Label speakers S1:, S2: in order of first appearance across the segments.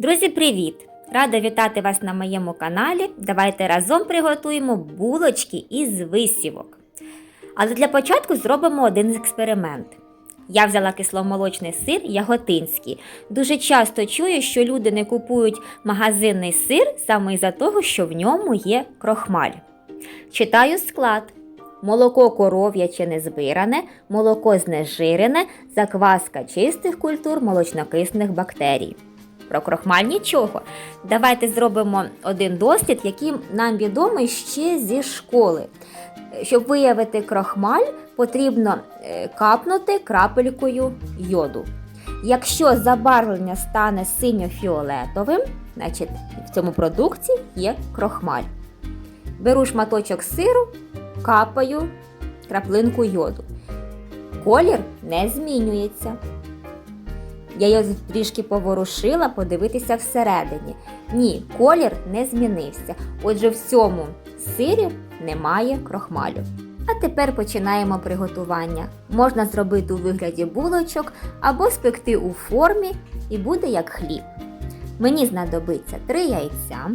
S1: Друзі, привіт! Рада вітати вас на моєму каналі. Давайте разом приготуємо булочки із висівок. Але для початку зробимо один експеримент. Я взяла кисломолочний сир яготинський. Дуже часто чую, що люди не купують магазинний сир саме із-за того, що в ньому є крохмаль. Читаю склад. Молоко коров'яче незбиране, молоко знежирене, закваска чистих культур молочнокисних бактерій. Про крохмаль нічого. Давайте зробимо один дослід, який нам відомий ще зі школи. Щоб виявити крохмаль, потрібно е, капнути крапелькою йоду. Якщо забарвлення стане синьо-фіолетовим, значить в цьому продукті є крохмаль. Беру шматочок сиру, капаю краплинку йоду. Колір не змінюється. Я його трішки поворушила, подивитися всередині. Ні, колір не змінився. Отже, в цьому сирі немає крохмалю. А тепер починаємо приготування. Можна зробити у вигляді булочок або спекти у формі і буде як хліб. Мені знадобиться 3 яйця,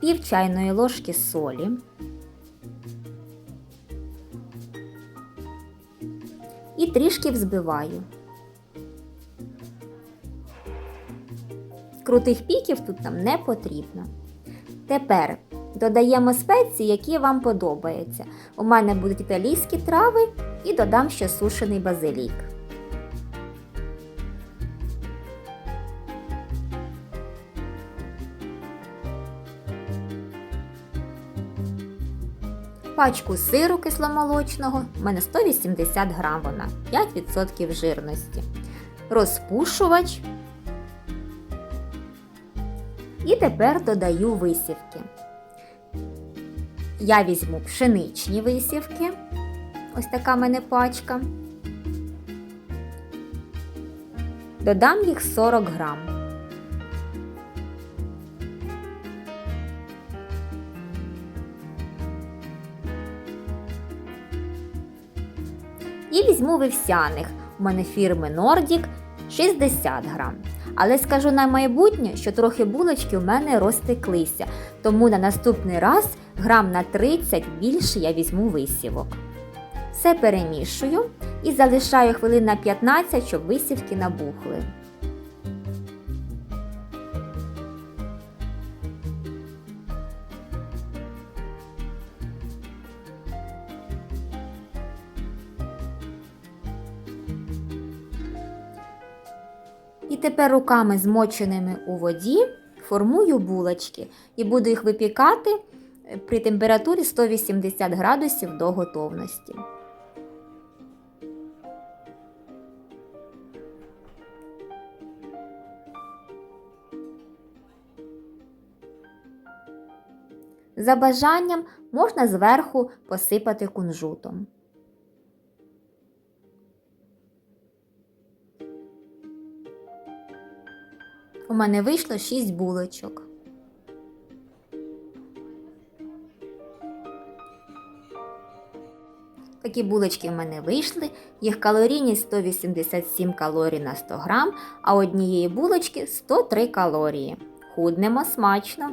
S1: пів чайної ложки солі, і трішки взбиваю. Крутих піків тут нам не потрібно. Тепер додаємо спеції, які вам подобаються. У мене будуть італійські трави і додам ще сушений базилік. Пачку сиру кисломолочного, у мене 180 грам вона, 5% жирності. Розпушувач. І тепер додаю висівки. Я візьму пшеничні висівки. Ось така в мене пачка. Додам їх 40 грам. І візьму вівсяних. У мене фірми Nordic 60 грам. Але скажу на майбутнє, що трохи булочки у мене розтеклися, тому на наступний раз грам на 30 більше я візьму висівок. Все перемішую і залишаю хвилин на 15, щоб висівки набухли. І тепер руками змоченими у воді формую булочки і буду їх випікати при температурі 180 градусів до готовності. За бажанням можна зверху посипати кунжутом. У мене вийшло 6 булочок. Такі булочки в мене вийшли. Їх калорійність 187 калорій на 100 грам, а однієї булочки 103 калорії. Худнемо смачно.